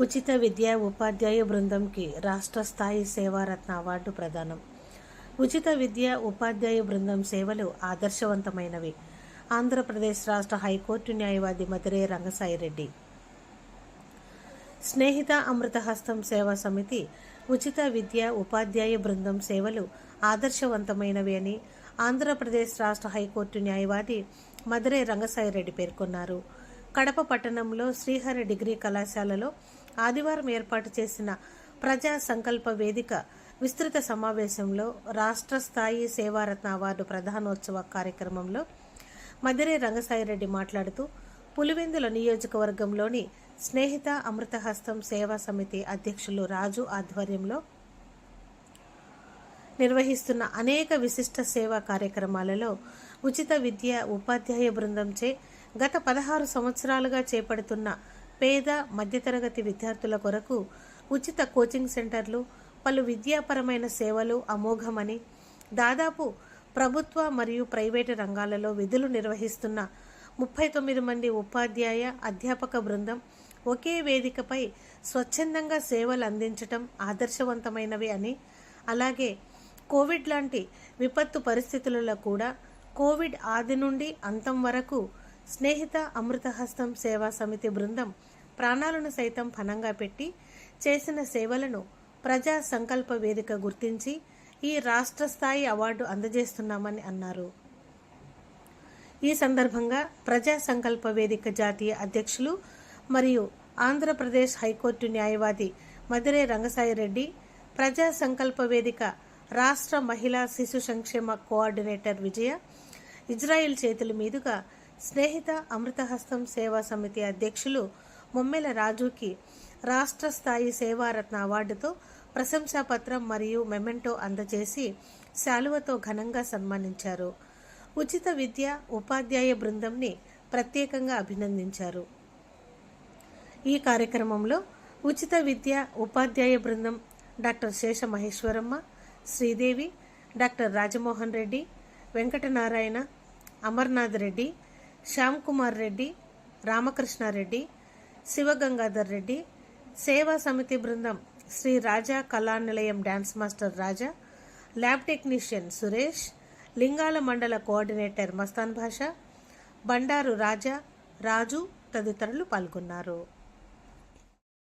ఉచిత విద్యా ఉపాధ్యాయ బృందంకి రాష్ట్ర స్థాయి సేవారత్న అవార్డు ప్రదానం. ఉచిత విద్యా ఉపాధ్యాయ బృందం సేవలు ఆదర్శవంతమైనవి. ఆంధ్రప్రదేశ్ రాష్ట్ర హైకోర్టు న్యాయవాది మధురే రంగసాయిరెడ్డి. స్నేహిత అమృతహస్తం సేవా సమితి ఉచిత విద్య ఉపాధ్యాయ బృందం సేవలు ఆదర్శవంతమైనవి అని ఆంధ్రప్రదేశ్ రాష్ట్ర హైకోర్టు న్యాయవాది మధురే రంగసాయిరెడ్డి పేర్కొన్నారు. కడప పట్టణంలో శ్రీహరి డిగ్రీ కళాశాలలో ఆదివారం ఏర్పాటు చేసిన ప్రజా సంకల్ప వేదిక విస్తృత సమావేశంలో రాష్ట్ర స్థాయి సేవారత్న అవార్డు ప్రధానోత్సవ కార్యక్రమంలో మదిరే రంగసాయిరెడ్డి మాట్లాడుతూ పులివెందుల నియోజకవర్గంలోని స్నేహిత అమృతహస్తం సేవా సమితి అధ్యక్షులు రాజు ఆధ్వర్యంలో నిర్వహిస్తున్న అనేక విశిష్ట సేవా కార్యక్రమాలలో ఉచిత విద్య ఉపాధ్యాయ బృందంచే గత పదహారు సంవత్సరాలుగా చేపడుతున్న పేద మధ్యతరగతి విద్యార్థుల కొరకు ఉచిత కోచింగ్ సెంటర్లు పలు విద్యాపరమైన సేవలు అమోఘమని దాదాపు ప్రభుత్వ మరియు ప్రైవేటు రంగాలలో విధులు నిర్వహిస్తున్న ముప్పై తొమ్మిది మంది ఉపాధ్యాయ అధ్యాపక బృందం ఒకే వేదికపై స్వచ్ఛందంగా సేవలు అందించటం ఆదర్శవంతమైనవి అని అలాగే కోవిడ్ లాంటి విపత్తు పరిస్థితులలో కూడా కోవిడ్ ఆది నుండి అంతం వరకు స్నేహిత అమృతహస్తం సేవా సమితి బృందం ప్రాణాలను సైతం ఫనంగా పెట్టి చేసిన సేవలను ప్రజా సంకల్ప వేదిక గుర్తించి ఈ రాష్ట్ర స్థాయి అవార్డు అందజేస్తున్నామని అన్నారు. ఈ సందర్భంగా ప్రజా సంకల్ప వేదిక జాతీయ అధ్యక్షులు మరియు ఆంధ్రప్రదేశ్ హైకోర్టు న్యాయవాది మదిరే రంగసాయిరెడ్డి ప్రజా సంకల్ప వేదిక రాష్ట్ర మహిళా శిశు సంక్షేమ కోఆర్డినేటర్ విజయ ఇజ్రాయిల్ చేతుల మీదుగా స్నేహిత అమృతహస్తం సేవా సమితి అధ్యక్షులు ముమ్మెల రాజుకి రాష్ట్ర స్థాయి సేవారత్న అవార్డుతో ప్రశంసాపత్రం మరియు మెమెంటో అందజేసి శాలువతో ఘనంగా సన్మానించారు. ఉచిత విద్య ఉపాధ్యాయ బృందంని ప్రత్యేకంగా అభినందించారు. ఈ కార్యక్రమంలో ఉచిత విద్య ఉపాధ్యాయ బృందం డాక్టర్ శేష మహేశ్వరమ్మ శ్రీదేవి డాక్టర్ రాజమోహన్ రెడ్డి వెంకటనారాయణ అమర్నాథ్ రెడ్డి శ్యామ్ కుమార్ రెడ్డి రామకృష్ణారెడ్డి శివగంగాధర్ రెడ్డి సేవా సమితి బృందం Sri Raja Kalanilayam dance master Raja lab technician Suresh Lingala మండల కోఆర్డినేటర్ మస్తాన్ భాష బండారు రాజా రాజు తదితరులు పాల్గొన్నారు.